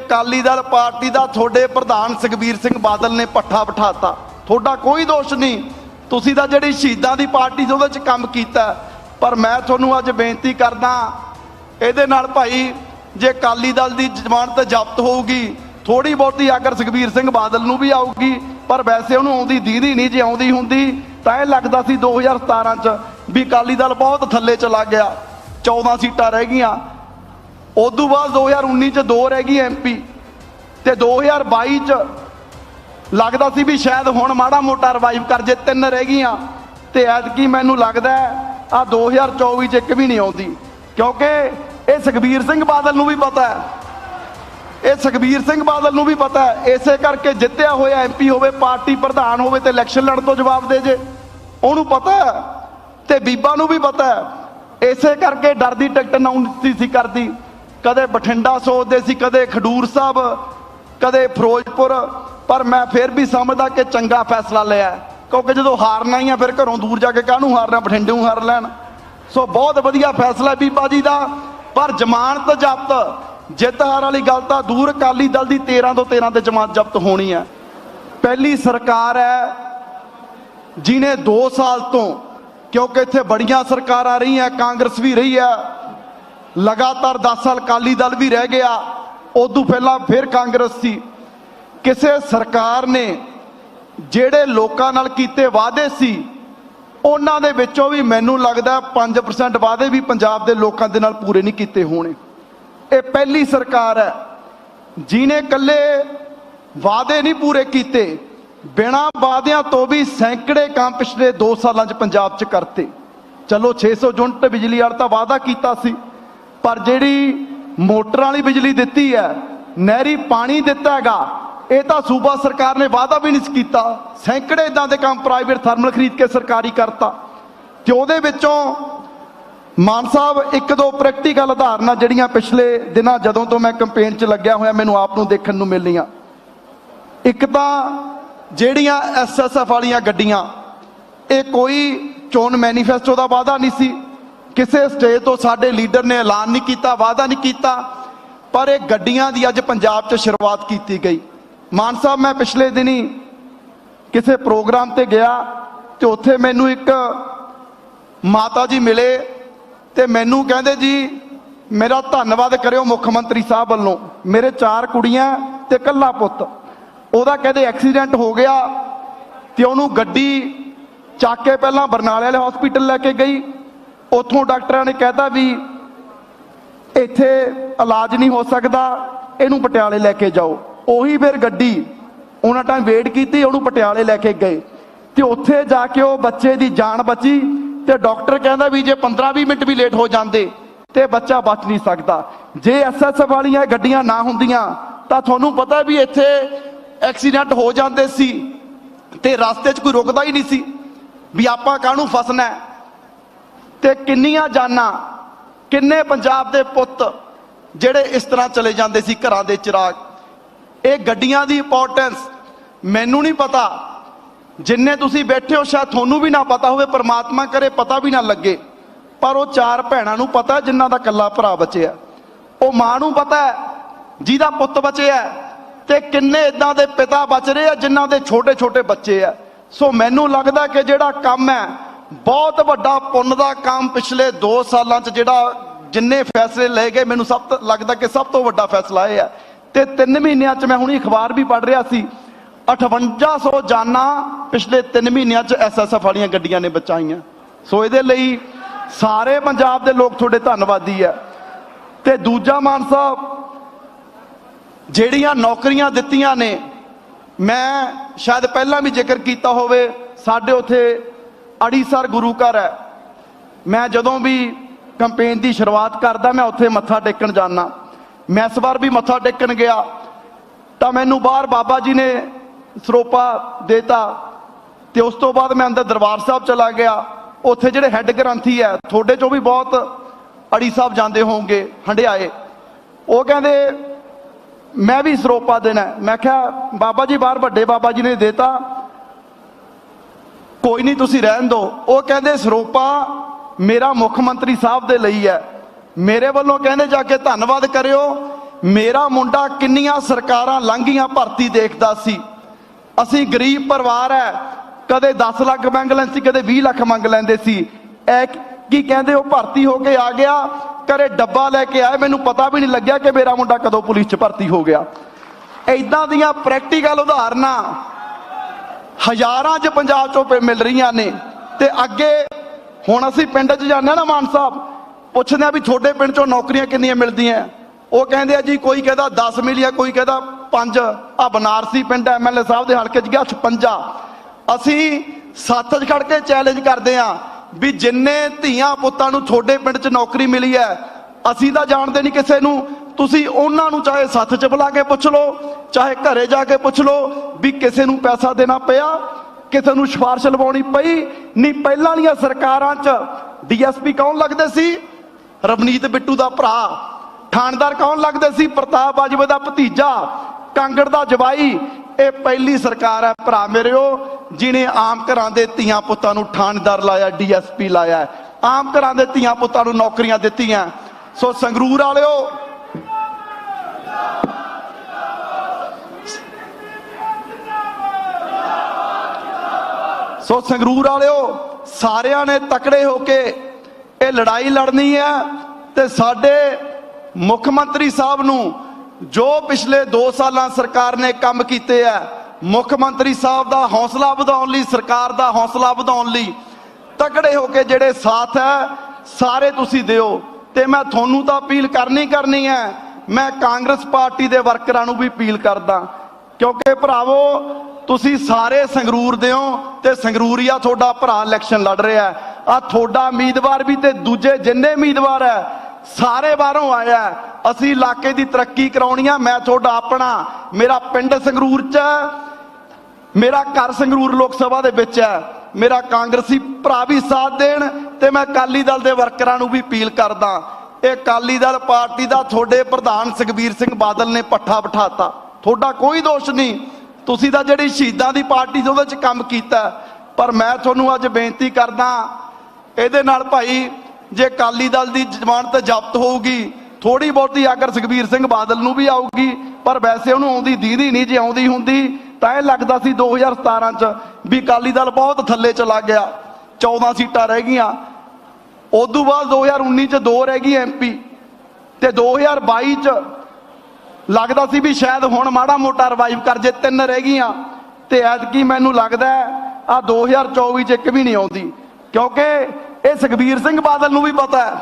Akali Dal party ਦਾ ਤੁਹਾਡੇ ਪ੍ਰਧਾਨ ਸੁਖਬੀਰ ਸਿੰਘ ਬਾਦਲ ਨੇ ਪੱਠਾ ਬਿਠਾਤਾ। ਤੁਹਾਡਾ ਕੋਈ ਦੋਸ਼ ਨਹੀਂ। ਤੁਸੀਂ ਤਾਂ ਜਿਹੜੀ ਸ਼ਹੀਦਾਂ ਦੀ ਪਾਰਟੀ ਸੀ ਉਹਦੇ ਵਿੱਚ ਕੰਮ ਕੀਤਾ। ਪਰ ਮੈਂ ਤੁਹਾਨੂੰ ਅੱਜ ਬੇਨਤੀ ਕਰਦਾ, ਇਹਦੇ ਨਾਲ ਭਾਈ, ਜੇ ਅਕਾਲੀ ਦਲ ਦੀ ਜ਼ਮਾਨਤ ਜ਼ਬਤ ਹੋਊਗੀ ਥੋੜੀ ਬਹੁਤੀ ਅਗਰ ਸੁਖਬੀਰ ਸਿੰਘ ਬਾਦਲ ਨੂੰ ਵੀ ਆਊਗੀ, ਪਰ ਵੈਸੇ ਉਹਨੂੰ ਆਉਂਦੀ ਦੀਦੀ ਨਹੀਂ ਜੇ ਆਉਂਦੀ ਹੁੰਦੀ, ਤਾਂ ਇਹ ਲੱਗਦਾ ਸੀ 2017 ਚ ਵੀ ਅਕਾਲੀ ਦਲ ਬਹੁਤ ਥੱਲੇ ਚਲਾ ਗਿਆ। 14 ਸੀਟਾਂ ਰਹਿ ਗਈਆਂ। ਉਦੋਂ ਬਾਅਦ 2019 ਚ ਦੋ ਰਹਿ ਗਈ ਐਮਪੀ ਤੇ 2022 ਚ ਲੱਗਦਾ ਸੀ ਵੀ ਸ਼ਾਇਦ ਹੁਣ ਮਾੜਾ ਮੋਟਾ ਰਿਵਾਈਵ ਕਰ, ਜੇ ਤਿੰਨ ਰਹਿ ਗਈਆਂ, ਤੇ ਐਤਕੀ ਮੈਨੂੰ ਲੱਗਦਾ ਆ 2024 ਚ ਇੱਕ ਵੀ ਨਹੀਂ ਆਉਂਦੀ। ਕਿਉਂਕਿ ਇਹ ਸੁਖਬੀਰ ਸਿੰਘ ਬਾਦਲ ਨੂੰ ਵੀ ਪਤਾ ਹੈ। ਇਹ ਸੁਖਬੀਰ ਸਿੰਘ ਬਾਦਲ ਨੂੰ ਵੀ ਪਤਾ ਹੈ। ਇਸੇ ਕਰਕੇ ਜਿੱਤਿਆ ਹੋਇਆ ਐਮਪੀ ਹੋਵੇ, ਪਾਰਟੀ ਪ੍ਰਧਾਨ ਹੋਵੇ ਤੇ ਇਲੈਕਸ਼ਨ ਲੜਨ ਤੋਂ ਜਵਾਬ ਦੇ ਜੇ। ਉਹਨੂੰ ਪਤਾ ਹੈ ਤੇ ਬੀਬਾ ਨੂੰ ਵੀ ਪਤਾ ਇਸੇ ਕਰਕੇ ਡਰਦੀ ਟਿਕਟ ਅਨਾਉਂਸ ਸੀ ਕਰਦੀ। ਕਦੇ ਬਠਿੰਡਾ ਸੋਚਦੇ ਸੀ, ਕਦੇ ਖਡੂਰ ਸਾਹਿਬ, ਕਦੇ ਫਿਰੋਜ਼ਪੁਰ, ਪਰ ਮੈਂ ਫਿਰ ਵੀ ਸਮਝਦਾ ਕਿ ਚੰਗਾ ਫੈਸਲਾ ਲਿਆ ਕਿਉਂਕਿ ਜਦੋਂ ਹਾਰਨਾ ਹੀ ਆ, ਫਿਰ ਘਰੋਂ ਦੂਰ ਜਾ ਕੇ ਕਾਹਨੂੰ ਹਾਰਨਾ, ਬਠਿੰਡੇ ਨੂੰ ਹਾਰ ਲੈਣ। ਸੋ ਬਹੁਤ ਵਧੀਆ ਫੈਸਲਾ ਬੀਬਾ ਜੀ ਦਾ। ਪਰ ਜ਼ਮਾਨਤ ਜ਼ਬਤ ਜਿੱਤ ਹਾਰ ਵਾਲੀ ਗੱਲ ਤਾਂ ਦੂਰ ਅਕਾਲੀ ਦਲ ਦੀ 13 ਤੋਂ 13 ਤੇ ਜ਼ਮਾਨਤ ਜ਼ਬਤ ਹੋਣੀ ਹੈ। ਪਹਿਲੀ ਸਰਕਾਰ ਹੈ ਜਿਨੇ 2 ਸਾਲ ਤੋਂ, ਕਿਉਂਕਿ ਇੱਥੇ ਬੜੀਆਂ ਸਰਕਾਰਾਂ ਰਹੀਆਂ, ਕਾਂਗਰਸ ਵੀ ਰਹੀ ਹੈ ਲਗਾਤਾਰ 10 ਸਾਲ ਅਕਾਲੀ ਦਲ ਵੀ ਰਹਿ ਗਿਆ, ਉਦੋਂ ਪਹਿਲਾਂ ਫਿਰ ਕਾਂਗਰਸ ਸੀ। ਕਿਸੇ ਸਰਕਾਰ ਨੇ ਜਿਹੜੇ ਲੋਕਾਂ ਨਾਲ ਕੀਤੇ ਵਾਅਦੇ ਸੀ, ਉਹਨਾਂ ਦੇ ਵਿੱਚੋਂ ਵੀ ਮੈਨੂੰ ਲੱਗਦਾ 5% ਵਾਅਦੇ ਵੀ ਪੰਜਾਬ ਦੇ ਲੋਕਾਂ ਦੇ ਨਾਲ ਪੂਰੇ ਨਹੀਂ ਕੀਤੇ ਹੋਣੇ। ਇਹ ਪਹਿਲੀ ਸਰਕਾਰ ਹੈ ਜਿਨੇ ਕੱਲੇ ਵਾਅਦੇ ਨਹੀਂ ਪੂਰੇ ਕੀਤੇ, ਬਿਨਾਂ ਵਾਅਦਿਆਂ ਤੋਂ ਵੀ ਸੈਂਕੜੇ ਕੰਮ ਪਿਛਲੇ 2 ਸਾਲਾਂ 'ਚ ਪੰਜਾਬ 'ਚ ਕਰਤੇ। ਚਲੋ 600 ਯੂਨਿਟ ਬਿਜਲੀ ਵਾਲਾ ਤਾਂ ਵਾਅਦਾ ਕੀਤਾ ਸੀ। ਪਰ ਜਿਹੜੀ ਮੋਟਰਾਂ ਵਾਲੀ ਬਿਜਲੀ ਦਿੱਤੀ ਹੈ, ਨਹਿਰੀ ਪਾਣੀ ਦਿੱਤਾ ਹੈਗਾ, ਇਹ ਤਾਂ ਸੂਬਾ ਸਰਕਾਰ ਨੇ ਵਾਅਦਾ ਵੀ ਨਹੀਂ ਸੀ ਕੀਤਾ। ਸੈਂਕੜੇ ਇਦਾਂ ਦੇ ਕੰਮ ਪ੍ਰਾਈਵੇਟ ਥਰਮਲ ਖਰੀਦ ਕੇ ਸਰਕਾਰੀ ਕਰਤਾ। ਤੇ ਉਹਦੇ ਵਿੱਚੋਂ ਮਾਨ ਸਾਹਿਬ, ਇੱਕ ਦੋ ਪ੍ਰੈਕਟੀਕਲ ਉਦਾਹਰਨਾਂ ਜਿਹੜੀਆਂ ਪਿਛਲੇ ਦਿਨਾਂ ਜਦੋਂ ਤੋਂ ਮੈਂ ਕੈਂਪੇਨ 'ਚ ਲੱਗਿਆ ਹੋਇਆ, ਮੈਨੂੰ ਆਪ ਨੂੰ ਦੇਖਣ ਨੂੰ ਮਿਲੀਆਂ। ਇੱਕ ਤਾਂ ਜਿਹੜੀਆਂ ਐਸਐਸਐਫ ਵਾਲੀਆਂ ਗੱਡੀਆਂ, ਇਹ ਕੋਈ ਚੋਣ ਮੈਨੀਫੈਸਟੋ ਦਾ ਵਾਅਦਾ ਨਹੀਂ ਸੀ। ਕਿਸੇ ਸਟੇਜ ਤੋਂ ਸਾਡੇ ਲੀਡਰ ਨੇ ਐਲਾਨ ਨਹੀਂ ਕੀਤਾ, ਵਾਅਦਾ ਨਹੀਂ ਕੀਤਾ, ਪਰ ਇਹ ਗੱਡੀਆਂ ਦੀ ਅੱਜ ਪੰਜਾਬ 'ਚ ਸ਼ੁਰੂਆਤ ਕੀਤੀ ਗਈ। ਮਾਨ ਸਾਹਿਬ, ਮੈਂ ਪਿਛਲੇ ਦਿਨੀ ਕਿਸੇ ਪ੍ਰੋਗਰਾਮ ਤੇ ਗਿਆ ਤੇ ਉੱਥੇ ਮੈਨੂੰ ਇੱਕ ਮਾਤਾ ਜੀ ਮਿਲੇ ਤੇ ਮੈਨੂੰ ਕਹਿੰਦੇ ਜੀ, ਮੇਰਾ ਧੰਨਵਾਦ ਕਰਿਓ ਮੁੱਖ ਮੰਤਰੀ ਸਾਹਿਬ ਵੱਲੋਂ। ਮੇਰੇ ਚਾਰ ਕੁੜੀਆਂ ਤੇ ਇਕੱਲਾ ਪੁੱਤ। ਉਹਦਾ ਕਹਿੰਦੇ, ਐਕਸੀਡੈਂਟ ਹੋ ਗਿਆ। ਤੇ ਉਹਨੂੰ ਗੱਡੀ ਚੱਕ ਕੇ ਪਹਿਲਾਂ ਬਰਨਾਲੇ ਵਾਲੇ ਹਸਪੀਟਲ ਲੈ ਕੇ ਗਈ। ਉੱਥੋਂ ਡਾਕਟਰਾਂ ਨੇ ਕਹਿਤਾ ਵੀ ਇੱਥੇ ਇਲਾਜ ਨਹੀਂ ਹੋ ਸਕਦਾ, ਇਹਨੂੰ ਪਟਿਆਲੇ ਲੈ ਕੇ ਜਾਓ। ਉਹੀ ਫਿਰ ਗੱਡੀ, ਉਹਨਾਂ ਟਾਈਮ ਵੇਟ ਕੀਤੀ, ਉਹਨੂੰ ਪਟਿਆਲੇ ਲੈ ਕੇ ਗਏ। ਤੇ ਉੱਥੇ ਜਾ ਕੇ ਉਹ ਬੱਚੇ ਦੀ ਜਾਨ ਬਚੀ ਤੇ ਡਾਕਟਰ ਕਹਿੰਦਾ ਵੀ ਜੇ 15-20 ਮਿੰਟ ਵੀ ਲੇਟ ਹੋ ਜਾਂਦੇ, ਤੇ ਬੱਚਾ ਬਚ ਨਹੀਂ ਸਕਦਾ। ਜੇ ਐਸਐਸ ਵਾਲੀਆਂ ਗੱਡੀਆਂ ਨਾ ਹੁੰਦੀਆਂ, ਤਾਂ ਤੁਹਾਨੂੰ ਪਤਾ ਵੀ ਇੱਥੇ ਐਕਸੀਡੈਂਟ ਹੋ ਜਾਂਦੇ ਸੀ ਤੇ ਰਸਤੇ 'ਚ ਕੋਈ ਰੁਕਦਾ ਹੀ ਨਹੀਂ ਸੀ। ਵੀ ਆਪਾਂ ਕਾਹਨੂੰ ਫਸਣਾ ਤੇ ਕਿੰਨੀਆਂ ਜਾਨਾਂ ਕਿੰਨੇ ਪੰਜਾਬ ਦੇ ਪੁੱਤ ਜਿਹੜੇ ਇਸ ਤਰ੍ਹਾਂ ਚਲੇ ਜਾਂਦੇ ਸੀ ਘਰਾਂ ਦੇ ਚਿਰਾਗ? ਇਹ ਗੱਡੀਆਂ ਦੀ ਇੰਪੋਰਟੈਂਸ ਮੈਨੂੰ ਨਹੀਂ ਪਤਾ। ਜਿੰਨੇ ਤੁਸੀਂ ਬੈਠੇ ਹੋ ਸ਼ਾਇਦ ਤੁਹਾਨੂੰ ਵੀ ਨਾ ਪਤਾ ਹੋਵੇ ਪਰਮਾਤਮਾ ਕਰੇ ਪਤਾ ਵੀ ਨਾ ਲੱਗੇ। ਪਰ ਉਹ ਚਾਰ ਭੈਣਾਂ ਨੂੰ ਪਤਾ ਹੈ ਜਿਨ੍ਹਾਂ ਦਾ ਕੱਲਾ ਭਰਾ ਬਚਿਆ ਉਹ ਮਾਂ ਨੂੰ ਪਤਾ ਜਿਹਦਾ ਪੁੱਤ ਬਚਿਆ ਹੈ, ਤੇ ਕਿੰਨੇ ਇਦਾਂ ਦੇ ਪਿਤਾ ਬਚ ਰਹੇ ਆ ਜਿਨ੍ਹਾਂ ਦੇ ਛੋਟੇ ਛੋਟੇ ਬੱਚੇ ਆ। ਸੋ ਮੈਨੂੰ ਲੱਗਦਾ ਕਿ ਜਿਹੜਾ ਕੰਮ ਹੈ ਬਹੁਤ ਵੱਡਾ ਪੁੰਨ ਦਾ ਕੰਮ ਪਿਛਲੇ 2 ਸਾਲਾਂ 'ਚ ਜਿਹੜਾ ਜਿੰਨੇ ਫੈਸਲੇ ਲਏ ਗਏ, ਮੈਨੂੰ ਸਭ ਤੋਂ ਲੱਗਦਾ ਕਿ ਸਭ ਤੋਂ ਵੱਡਾ ਫੈਸਲਾ ਇਹ ਹੈ। ਤੇ 3 ਮਹੀਨਿਆਂ 'ਚ ਮੈਂ ਹੁਣੀ ਅਖਬਾਰ ਵੀ ਪੜ੍ਹ ਰਿਹਾ ਸੀ। 5800 ਜਾਨਾਂ ਪਿਛਲੇ 3 ਮਹੀਨਿਆਂ 'ਚ ਐਸਐਸਐਫ ਵਾਲੀਆਂ ਗੱਡੀਆਂ ਨੇ ਬਚਾਈਆਂ। ਸੋ ਇਹਦੇ ਲਈ ਸਾਰੇ ਪੰਜਾਬ ਦੇ ਲੋਕ ਤੁਹਾਡੇ ਧੰਨਵਾਦੀ ਹੈ। ਤੇ ਦੂਜਾ ਮਾਨ ਸਾਹਿਬ, ਜਿਹੜੀਆਂ ਨੌਕਰੀਆਂ ਦਿੱਤੀਆਂ ਨੇ, ਮੈਂ ਸ਼ਾਇਦ ਪਹਿਲਾਂ ਵੀ ਜ਼ਿਕਰ ਕੀਤਾ ਹੋਵੇ, ਸਾਡੇ ਉਥੇ ਅੜੀਸਰ ਗੁਰੂ ਘਰ ਹੈ। ਮੈਂ ਜਦੋਂ ਵੀ ਕੰਪੇਨ ਦੀ ਸ਼ੁਰੂਆਤ ਕਰਦਾ, ਮੈਂ ਉੱਥੇ ਮੱਥਾ ਟੇਕਣ ਜਾਂਦਾ। ਮੈਂ ਇਸ ਵਾਰ ਵੀ ਮੱਥਾ ਟੇਕਣ ਗਿਆ। ਤਾਂ ਮੈਨੂੰ ਬਾਹਰ ਬਾਬਾ ਜੀ ਨੇ ਸਰੋਪਾ ਦੇਤਾ ਤੇ ਉਸ ਤੋਂ ਬਾਅਦ ਮੈਂ ਅੰਦਰ ਦਰਬਾਰ ਸਾਹਿਬ ਚਲਾ ਗਿਆ। ਉੱਥੇ ਜਿਹੜੇ ਹੈੱਡ ਗ੍ਰੰਥੀ ਹੈ, ਤੁਹਾਡੇ ਚੋਂ ਵੀ ਬਹੁਤ ਅੜੀ ਸਾਹਿਬ ਜਾਂਦੇ ਹੋਵੋਗੇ ਹੰਡਿਆਏ। ਉਹ ਕਹਿੰਦੇ, ਮੈਂ ਵੀ ਸਰੋਪਾ ਦੇਣਾ ਮੈਂ ਕਿਹਾ, ਬਾਬਾ ਜੀ, ਬਾਹਰ ਵੱਡੇ ਬਾਬਾ ਜੀ ਨੇ ਦੇਤਾ। ਕੋਈ ਨਹੀਂ ਤੁਸੀਂ ਰਹਿਣ ਦਿਓ। ਉਹ ਕਹਿੰਦੇ, ਸਰੋਪਾ, ਮੇਰਾ ਮੁੱਖ ਮੰਤਰੀ ਸਾਹਿਬ ਦੇ ਲਈ ਹੈ। ਮੇਰੇ ਵੱਲੋਂ ਕਹਿੰਦੇ ਜਾ ਕੇ ਧੰਨਵਾਦ ਕਰਿਓ। ਮੇਰਾ ਮੁੰਡਾ ਕਿੰਨੀਆਂ ਸਰਕਾਰਾਂ ਲੰਘੀਆਂ ਭਰਤੀ ਦੇਖਦਾ ਸੀ। ਅਸੀਂ ਗਰੀਬ ਪਰਿਵਾਰ ਹੈ। ਕਦੇ 10 ਲੱਖ ਮੰਗ ਲੈਂਦੇ ਸੀ, ਕਦੇ 20 ਲੱਖ ਮੰਗ ਲੈਂਦੇ ਸੀ। ਐ ਕੀ ਕਹਿੰਦੇ, ਉਹ ਭਰਤੀ ਹੋ ਕੇ ਆ ਗਿਆ। ਘਰੇ ਡੱਬਾ ਲੈ ਕੇ ਆਏ ਮੈਨੂੰ ਪਤਾ ਵੀ ਨਹੀਂ ਲੱਗਿਆ ਕਿ ਮੇਰਾ ਮੁੰਡਾ ਕਦੋਂ ਪੁਲਿਸ 'ਚ ਭਰਤੀ ਹੋ ਗਿਆ। ਐਦਾਂ ਦੀਆਂ ਪ੍ਰੈਕਟੀਕਲ ਉਦਾਹਰਨਾਂ ਹਜ਼ਾਰਾਂ 'ਚ ਪੰਜਾਬ 'ਚੋਂ ਪੇ- ਮਿਲ ਰਹੀਆਂ ਨੇ। ਤੇ ਅੱਗੇ ਹੁਣ ਅਸੀਂ ਪਿੰਡ 'ਚ ਜਾਂਦੇ ਹਾਂ ਨਾ ਮਾਨ ਸਾਹਿਬ, ਪੁੱਛਦੇ ਆ ਵੀ ਤੁਹਾਡੇ ਪਿੰਡ 'ਚੋਂ ਨੌਕਰੀਆਂ ਕਿੰਨੀਆਂ ਮਿਲਦੀਆਂ ਉਹ ਕਹਿੰਦੇ ਆ ਜੀ, ਕੋਈ ਕਹਿੰਦਾ 10 ਮਿਲਿਆ ਕੋਈ ਕਹਿੰਦਾ 5 ਆ ਬਨਾਰਸੀ ਪਿੰਡ ਐਮਐਲਏ ਸਾਹਿਬ ਦੇ ਹਲਕੇ 'ਚ ਗਿਆ 56 ਅਸੀਂ ਸੱਤ 'ਚ ਖੜ ਕੇ ਚੈਲੰਜ ਕਰਦੇ ਆ ਵੀ ਜਿੰਨੇ ਧੀਆਂ ਪੁੱਤਾਂ ਨੂੰ ਤੁਹਾਡੇ ਪਿੰਡ 'ਚ ਨੌਕਰੀ ਮਿਲੀ ਹੈ, ਅਸੀਂ ਤਾਂ ਜਾਣਦੇ ਨਹੀਂ ਕਿਸੇ ਨੂੰ। ਤੁਸੀਂ ਉਹਨਾਂ ਨੂੰ ਚਾਹੇ ਸੱਥ 'ਚ ਬੁਲਾ ਕੇ ਪੁੱਛ ਲਓ, ਚਾਹੇ ਘਰੇ ਜਾ ਕੇ ਪੁੱਛ ਲਓ ਵੀ ਕਿਸੇ ਨੂੰ ਪੈਸਾ ਦੇਣਾ ਪਿਆ, ਕਿਸੇ ਨੂੰ ਸਿਫਾਰਿਸ਼ ਲਵਾਉਣੀ ਪਈ। ਨਹੀਂ, ਪਹਿਲਾਂ ਵਾਲੀਆਂ ਸਰਕਾਰਾਂ 'ਚ ਡੀਐਸਪੀ ਕੌਣ ਲੱਗਦੇ ਸੀ? ਰਵਨੀਤ ਬਿੱਟੂ ਦਾ ਭਰਾ। ਥਾਣਦਾਰ ਕੌਣ ਲੱਗਦੇ ਸੀ? ਪ੍ਰਤਾਪ ਬਾਜਵੇ ਦਾ ਭਤੀਜਾ। ਕਾਂਗੜ ਦਾ ਜਵਾਈ। ਇਹ ਪਹਿਲੀ ਸਰਕਾਰ ਹੈ ਭਰਾ ਮੇਰਿਓ ਜਿਨੇ ਆਮ ਘਰਾਂ ਦੇ ਧੀਆਂ ਪੁੱਤਾਂ ਨੂੰ ਥਾਣਦਾਰ ਲਾਇਆ, ਡੀਐਸਪੀ ਲਾਇਆ। ਆਮ ਘਰਾਂ ਦੇ ਧੀਆਂ ਪੁੱਤਾਂ ਨੂੰ ਨੌਕਰੀਆਂ ਦਿੱਤੀਆਂ। ਸੋ ਸੰਗਰੂਰ ਵਾਲਿਓ ਸੋ ਸੰਗਰੂਰ ਵਾਲਿਓ, ਸਾਰਿਆਂ ਨੇ ਤਕੜੇ ਹੋ ਕੇ ਇਹ ਲੜਾਈ ਲੜਨੀ ਹੈ ਤੇ ਸਾਡੇ ਮੁੱਖ ਮੰਤਰੀ ਸਾਹਿਬ ਨੂੰ ਜੋ ਪਿਛਲੇ 2 ਸਾਲਾਂ ਸਰਕਾਰ ਨੇ ਕੰਮ ਕੀਤੇ ਆ, ਮੁੱਖ ਮੰਤਰੀ ਸਾਹਿਬ ਦਾ ਹੌਸਲਾ ਵਧਾਉਣ ਲਈ, ਸਰਕਾਰ ਦਾ ਹੌਸਲਾ ਵਧਾਉਣ ਲਈ ਤਕੜੇ ਹੋ ਕੇ ਜਿਹੜੇ ਸਾਥ ਹੈ ਸਾਰੇ ਤੁਸੀਂ ਦਿਓ। ਤੇ ਮੈਂ ਤੁਹਾਨੂੰ ਤਾਂ ਅਪੀਲ ਕਰਨੀ ਕਰਨੀ ਹੈ ਮੈਂ ਕਾਂਗਰਸ ਪਾਰਟੀ ਦੇ ਵਰਕਰਾਂ ਨੂੰ ਵੀ ਅਪੀਲ ਕਰਦਾ, ਕਿਉਂਕਿ ਭਰਾਵੋ ਤੁਸੀਂ ਸਾਰੇ ਸੰਗਰੂਰ ਦੇ ਹੋ ਤੇ ਸੰਗਰੂਰੀਆ ਤੁਹਾਡਾ ਭਰਾ ਇਲੈਕਸ਼ਨ ਲੜ ਰਿਹਾ ਆ ਤੁਹਾਡਾ ਉਮੀਦਵਾਰ ਵੀ ਤੇ ਦੂਜੇ ਜਿੰਨੇ ਉਮੀਦਵਾਰ ਹੈ, ਸਾਰੇ ਬਾਹਰੋਂ ਆਇਆ ਅਸੀਂ ਇਲਾਕੇ ਦੀ ਤਰੱਕੀ ਕਰਾਉਣੀ ਆ, ਮੈਂ ਤੁਹਾਡਾ ਆਪਣਾ, ਮੇਰਾ ਪਿੰਡ ਸੰਗਰੂਰ ਚ ਹੈ, ਮੇਰਾ ਘਰ ਸੰਗਰੂਰ ਲੋਕ ਸਭਾ ਦੇ ਵਿੱਚ ਹੈ। ਮੇਰਾ ਕਾਂਗਰਸੀ ਭਰਾ ਵੀ ਸਾਥ ਦੇਣ ਤੇ ਮੈਂ ਅਕਾਲੀ ਦਲ ਦੇ ਵਰਕਰਾਂ ਨੂੰ ਵੀ ਅਪੀਲ ਕਰਦਾ। ਇਹ ਅਕਾਲੀ ਦਲ ਪਾਰਟੀ ਦਾ ਤੁਹਾਡੇ ਪ੍ਰਧਾਨ ਸੁਖਬੀਰ ਸਿੰਘ ਬਾਦਲ ਨੇ ਪੱਠਾ ਬਿਠਾਤਾ। ਤੁਹਾਡਾ ਕੋਈ ਦੋਸ਼ ਨਹੀਂ। ਤੁਸੀਂ ਤਾਂ ਜਿਹੜੀ ਸ਼ਹੀਦਾਂ ਦੀ ਪਾਰਟੀ ਸੀ ਉਹਦੇ ਚ ਕੰਮ ਕੀਤਾ, ਪਰ ਮੈਂ ਤੁਹਾਨੂੰ ਅੱਜ ਬੇਨਤੀ ਕਰਦਾ, ਇਹਦੇ ਨਾਲ ਭਾਈ, ਜੇ ਅਕਾਲੀ ਦਲ ਦੀ ਜ਼ਮਾਨਤ ਜ਼ਬਤ ਹੋਊਗੀ ਥੋੜੀ ਬਹੁਤੀ ਅਗਰ ਸੁਖਬੀਰ ਸਿੰਘ ਬਾਦਲ ਨੂੰ ਵੀ ਆਊਗੀ, ਪਰ ਵੈਸੇ ਉਹਨੂੰ ਆਉਂਦੀ ਦੀਦੀ ਨਹੀਂ ਜੇ ਆਉਂਦੀ ਹੁੰਦੀ, ਤਾਂ ਇਹ ਲੱਗਦਾ ਸੀ 2017 ਚ ਵੀ ਅਕਾਲੀ ਦਲ ਬਹੁਤ ਥੱਲੇ ਚਲਾ ਗਿਆ 14 ਸੀਟਾਂ ਰਹਿ ਗਈਆਂ। ਉਦੋਂ ਬਾਅਦ 2019 ਚ ਦੋ ਰਹਿ ਗਈ ਐਮਪੀ ਤੇ 2022 ਚ ਲੱਗਦਾ ਸੀ ਵੀ ਸ਼ਾਇਦ ਹੁਣ ਮਾੜਾ ਮੋਟਾ ਰਿਵਾਈਵ ਕਰ ਜੇ, ਤਿੰਨ ਰਹਿ ਗਈਆਂ। ਤੇ ਐਤਕੀ ਮੈਨੂੰ ਲੱਗਦਾ ਆ 2024 ਚ ਇੱਕ ਵੀ ਨਹੀਂ ਆਉਂਦੀ। ਕਿਉਂਕਿ ਇਹ ਸੁਖਬੀਰ ਸਿੰਘ ਬਾਦਲ ਨੂੰ ਵੀ ਪਤਾ ਹੈ।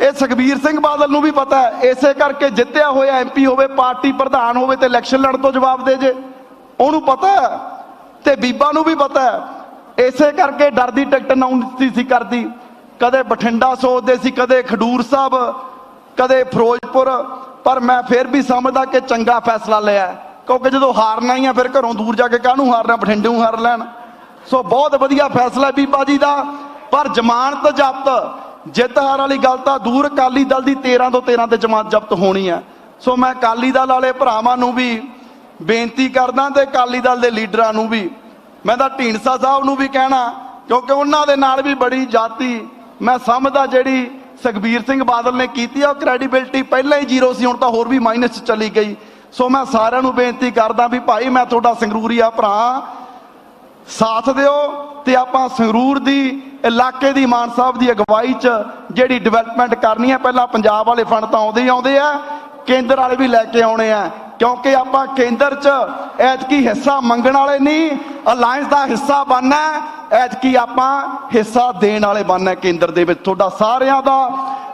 ਇਹ ਸੁਖਬੀਰ ਸਿੰਘ ਬਾਦਲ ਨੂੰ ਵੀ ਪਤਾ ਹੈ। ਇਸੇ ਕਰਕੇ ਜਿੱਤਿਆ ਹੋਇਆ ਐਮਪੀ ਹੋਵੇ, ਪਾਰਟੀ ਪ੍ਰਧਾਨ ਹੋਵੇ ਤੇ ਇਲੈਕਸ਼ਨ ਲੜਨ ਤੋਂ ਜਵਾਬ ਦੇ ਜੇ। ਉਹਨੂੰ ਪਤਾ ਹੈ ਤੇ ਬੀਬਾ ਨੂੰ ਵੀ ਪਤਾ ਹੈ। ਇਸੇ ਕਰਕੇ ਡਰ ਦੀ ਟਿਕਟ ਅਨਾਉਂਸ ਸੀ ਕਰਦੀ। ਕਦੇ ਬਠਿੰਡਾ ਸੋਚਦੇ ਸੀ, ਕਦੇ ਖਡੂਰ ਸਾਹਿਬ, ਕਦੇ ਫਿਰੋਜ਼ਪੁਰ। ਪਰ ਮੈਂ ਫਿਰ ਵੀ ਸਮਝਦਾ ਕਿ ਚੰਗਾ ਫੈਸਲਾ ਲਿਆ ਕਿਉਂਕਿ ਜਦੋਂ ਹਾਰਨਾ ਹੀ ਆ, ਫਿਰ ਘਰੋਂ ਦੂਰ ਜਾ ਕੇ ਕਾਹਨੂੰ ਹਾਰਨਾ, ਬਠਿੰਡੇੋਂ ਹਾਰ ਲੈਣ। ਸੋ ਬਹੁਤ ਵਧੀਆ ਫੈਸਲਾ ਬੀਬਾ ਜੀ ਦਾ। ਪਰ ਜ਼ਮਾਨਤ ਜ਼ਬਤ, ਜਿੱਤ ਹਾਰ ਵਾਲੀ ਗੱਲ ਤਾਂ ਦੂਰ ਅਕਾਲੀ ਦਲ ਦੀ 13 ਤੋਂ 13 ਤੇ ਜ਼ਮਾਨਤ ਜ਼ਬਤ ਹੋਣੀ ਹੈ। ਸੋ ਮੈਂ ਅਕਾਲੀ ਦਲ ਵਾਲੇ ਭਰਾਵਾਂ ਨੂੰ ਵੀ ਬੇਨਤੀ ਕਰਦਾ ਤੇ ਅਕਾਲੀ ਦਲ ਦੇ ਲੀਡਰਾਂ ਨੂੰ ਵੀ। ਮੈਂ ਤਾਂ ਢੀਂਡਸਾ ਸਾਹਿਬ ਨੂੰ ਵੀ ਕਹਿਣਾ, ਕਿਉਂਕਿ ਉਹਨਾਂ ਦੇ ਨਾਲ ਵੀ ਬੜੀ ਜਾਤੀ ਮੈਂ ਸਮਝਦਾ ਜਿਹੜੀ ਸੁਖਬੀਰ ਸਿੰਘ ਬਾਦਲ ਨੇ ਕੀਤੀ ਆ, ਉਹ ਕ੍ਰੈਡੀਬਿਲਟੀ ਪਹਿਲਾਂ ਹੀ ਜ਼ੀਰੋ ਸੀ, ਹੁਣ ਤਾਂ ਹੋਰ ਵੀ ਮਾਈਨਸ ਚ ਚਲੀ ਗਈ। ਸੋ ਮੈਂ ਸਾਰਿਆਂ ਨੂੰ ਬੇਨਤੀ ਕਰਦਾ ਵੀ ਭਾਈ, ਮੈਂ ਤੁਹਾਡਾ ਸੰਗਰੂਰੀਆ ਭਰਾ। ਸਾਥ ਦਿਓ ਤੇ ਆਪਾਂ ਸੰਗਰੂਰ ਦੀ, ਇਲਾਕੇ ਦੀ, ਮਾਨ ਸਾਹਿਬ ਦੀ ਅਗਵਾਈ 'ਚ ਜਿਹੜੀ ਡਿਵੈਲਪਮੈਂਟ ਕਰਨੀ ਹੈ, ਪਹਿਲਾਂ ਪੰਜਾਬ ਵਾਲੇ ਫੰਡ ਤਾਂ ਆਉਂਦੇ ਹੀ ਆਉਂਦੇ ਆ, ਕੇਂਦਰ ਵਾਲੇ ਵੀ ਲੈ ਕੇ ਆਉਣੇ ਆ। ਕਿਉਂਕਿ ਆਪਾਂ ਕੇਂਦਰ 'ਚ ਐਤਕੀ ਹਿੱਸਾ ਮੰਗਣ ਵਾਲੇ ਨਹੀਂ ਅਲਾਈਅੰਸ ਦਾ ਹਿੱਸਾ ਬਣਨਾ ਹੈ। ਐਤਕੀ ਆਪਾਂ ਹਿੱਸਾ ਦੇਣ ਵਾਲੇ ਬਣਨਾ ਕੇਂਦਰ ਦੇ ਵਿੱਚ ਤੁਹਾਡਾ ਸਾਰਿਆਂ ਦਾ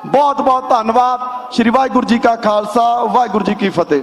ਬਹੁਤ ਬਹੁਤ ਧੰਨਵਾਦ ਸ਼੍ਰੀ ਵਾਹਿਗੁਰੂ ਜੀ ਕਾ ਖਾਲਸਾ, ਵਾਹਿਗੁਰੂ ਜੀ ਕੀ ਫਤਿਹ